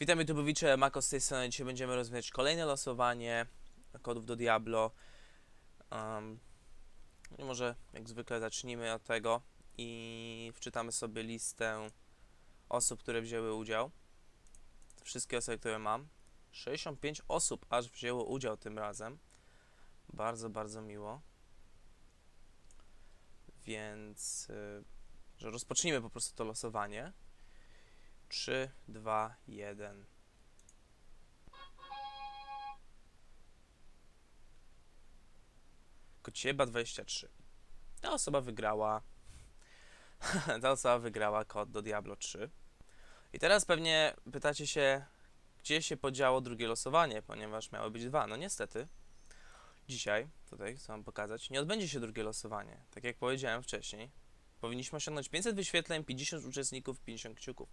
Witam YouTubeowicze, Mako z tej strony. Dzisiaj będziemy rozwijać kolejne losowanie kodów do Diablo. Um, może jak zwykle zacznijmy od tego i wczytamy sobie listę osób, które wzięły udział. Wszystkie osoby, które mam. 65 osób aż wzięło udział tym razem. Bardzo, bardzo miło. Więc y, że rozpocznijmy po prostu to losowanie. 3, 2, 1. Kocieba 23. Ta osoba wygrała. Ta osoba wygrała kod do Diablo 3. I teraz pewnie pytacie się, gdzie się podziało drugie losowanie, ponieważ miały być dwa. No niestety, dzisiaj, tutaj chcę wam pokazać, nie odbędzie się drugie losowanie. Tak jak powiedziałem wcześniej, powinniśmy osiągnąć 500 wyświetleń, 50 uczestników, 50 kciuków.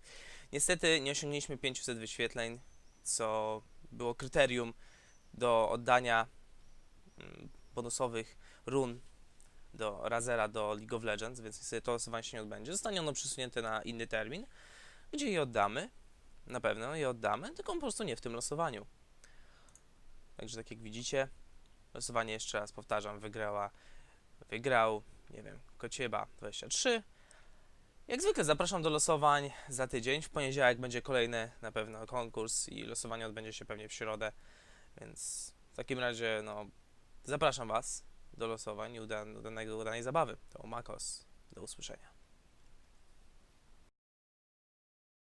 Niestety nie osiągnęliśmy 500 wyświetleń, co było kryterium do oddania mm, bonusowych run do Razera do League of Legends, więc niestety to losowanie się nie odbędzie. Zostanie ono przesunięte na inny termin, gdzie je oddamy. Na pewno je oddamy, tylko po prostu nie w tym losowaniu. Także tak jak widzicie, losowanie jeszcze raz powtarzam, wygrała, wygrał, nie wiem, Kocieba 23, jak zwykle zapraszam do losowań za tydzień. W poniedziałek będzie kolejny na pewno konkurs i losowanie odbędzie się pewnie w środę. Więc w takim razie no, zapraszam Was do losowań i udan- udanego, udanej zabawy. To Makos. Do usłyszenia.